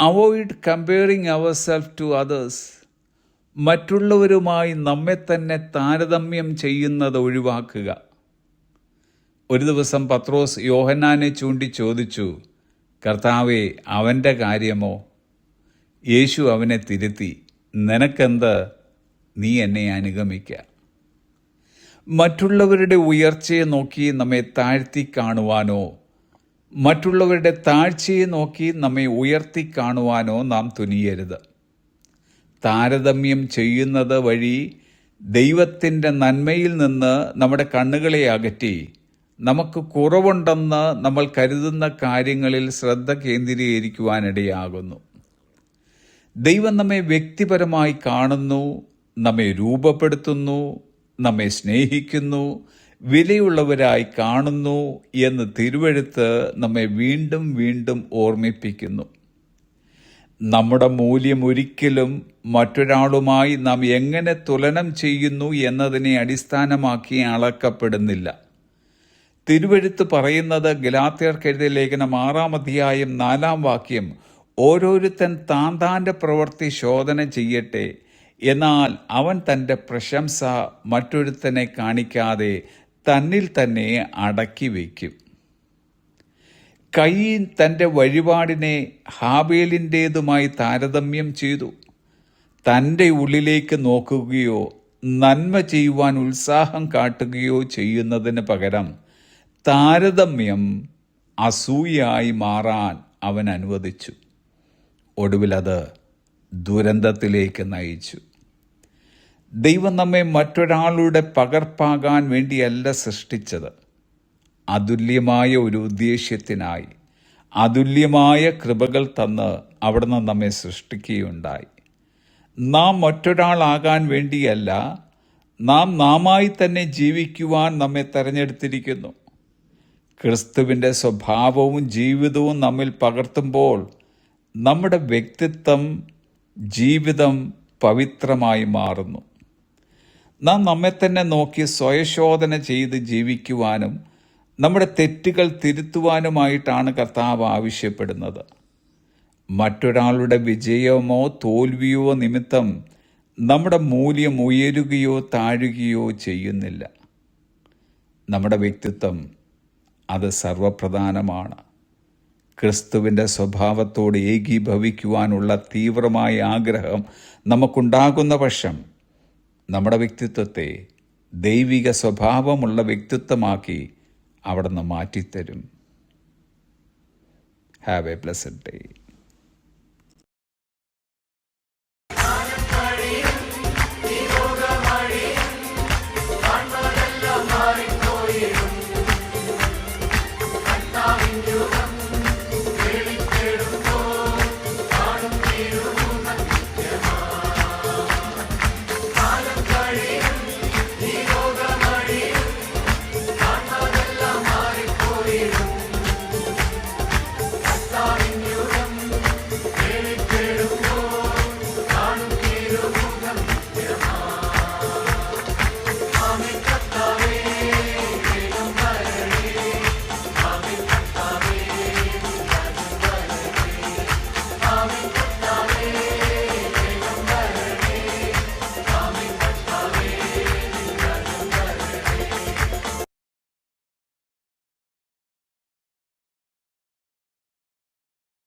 Avoid comparing our self to others മറ്റുള്ളവരുമായി നമ്മെ തന്നെ താരതമ്യം ചെയ്യുന്നത് ഒഴിവാക്കുക. ഒരു ദിവസം പത്രോസ് യോഹന്നാനെ ചൂണ്ടി ചോദിച്ചു കർത്താവെ അവന്റെ കാര്യമോ? യേശു അവനെ തിരുത്തി നിനക്കെന്ത്? നീ എന്നെ അനുഗമിക്കുക മറ്റുള്ളവരുടെ ഉയർച്ചയെ നോക്കി നമ്മെ താഴ്ത്തി കാണുവാനോ മറ്റുള്ളവരുടെ താഴ്ചയെ നോക്കി നമ്മെ ഉയർത്തി കാണുവാനോ നാം തുനിയരുത്. താരതമ്യം ചെയ്യുന്നത് വഴി ദൈവത്തിന്റെ നന്മയിൽ നിന്ന് നമ്മുടെ കണ്ണുകളെ അകറ്റി നമുക്ക് കുറവുണ്ടെന്ന് നമ്മൾ കരുതുന്ന കാര്യങ്ങളിൽ ശ്രദ്ധ കേന്ദ്രീകരിക്കുവാനിടയാകുന്നു. ദൈവം നമ്മെ വ്യക്തിപരമായി കാണുന്നു നമ്മെ രൂപപ്പെടുത്തുന്നു നമ്മെ സ്നേഹിക്കുന്നു വിലയുള്ളവരായി കാണുന്നു എന്ന് തിരുവഴുത്ത് നമ്മെ വീണ്ടും വീണ്ടും ഓർമ്മിപ്പിക്കുന്നു. നമ്മുടെ മൂല്യം ഒരിക്കലും മറ്റൊരാളുമായി നാം എങ്ങനെ തുലനം ചെയ്യുന്നു എന്നതിനെ അടിസ്ഥാനമാക്കി അളക്കപ്പെടുന്നില്ല. തിരുവഴുത്ത് പറയുന്നത് ഗലാത്യർക്കെഴുതിയ ലേഖനം ആറാം അധ്യായം നാലാം വാക്യം ഓരോരുത്തൻ താൻ താന്റെ പ്രവൃത്തി ശോധന ചെയ്യട്ടെ എന്നാൽ അവൻ തന്റെ പ്രശംസ മറ്റൊരുത്തനെ കാണിക്കാതെ തന്നിൽ തന്നെ അടക്കി വയ്ക്കും. കയ്യീൻ തന്റെ വഴിപാടിനെ ഹാബേലിന്റേതുമായി താരതമ്യം ചെയ്തു. തന്റെ ഉള്ളിലേക്ക് നോക്കുകയോ നന്മ ചെയ്യുവാൻ ഉത്സാഹം കാട്ടുകയോ ചെയ്യുന്നതിന് പകരം താരതമ്യം അസൂയായി മാറാൻ അവൻ അനുവദിച്ചു. ഒടുവിലത് ദുരന്തത്തിലേക്ക് നയിച്ചു. ദൈവം നമ്മെ മറ്റൊരാളുടെ പകർപ്പാകാൻ വേണ്ടിയല്ല സൃഷ്ടിച്ചത്. അതുല്യമായ ഒരു ഉദ്ദേശ്യത്തിനായി അതുല്യമായ കൃപകൾ തന്ന് അവിടുന്ന് നമ്മെ സൃഷ്ടിക്കുകയുണ്ടായി. നാം മറ്റൊരാളാകാൻ വേണ്ടിയല്ല നാം നാമായി തന്നെ ജീവിക്കുവാൻ നമ്മെ തെരഞ്ഞെടുത്തിരിക്കുന്നു. ക്രിസ്തുവിന്റെ സ്വഭാവവും ജീവിതവും നമ്മിൽ പകർത്തുമ്പോൾ നമ്മുടെ വ്യക്തിത്വം ജീവിതം പവിത്രമായി മാറുന്നു. നാം നമ്മെ തന്നെ നോക്കി സ്വയശോധന ചെയ്ത് ജീവിക്കുവാനും നമ്മുടെ തെറ്റുകൾ തിരുത്തുവാനുമായിട്ടാണ് കർത്താവ് ആവശ്യപ്പെടുന്നത്. മറ്റൊരാളുടെ വിജയമോ തോൽവിയോ നിമിത്തം നമ്മുടെ മൂല്യം ഉയരുകയോ താഴുകയോ ചെയ്യുന്നില്ല. നമ്മുടെ വ്യക്തിത്വം അത് സർവപ്രധാനമാണ്. ക്രിസ്തുവിന്റെ സ്വഭാവത്തോട് ഏകീഭവിക്കുവാനുള്ള തീവ്രമായ ആഗ്രഹം നമുക്കുണ്ടാകുന്ന പക്ഷം നമ്മുടെ വ്യക്തിത്വത്തെ ദൈവിക സ്വഭാവമുള്ള വ്യക്തിത്വമാക്കി അവിടുന്ന് മാറ്റിത്തരും. Have a blessed day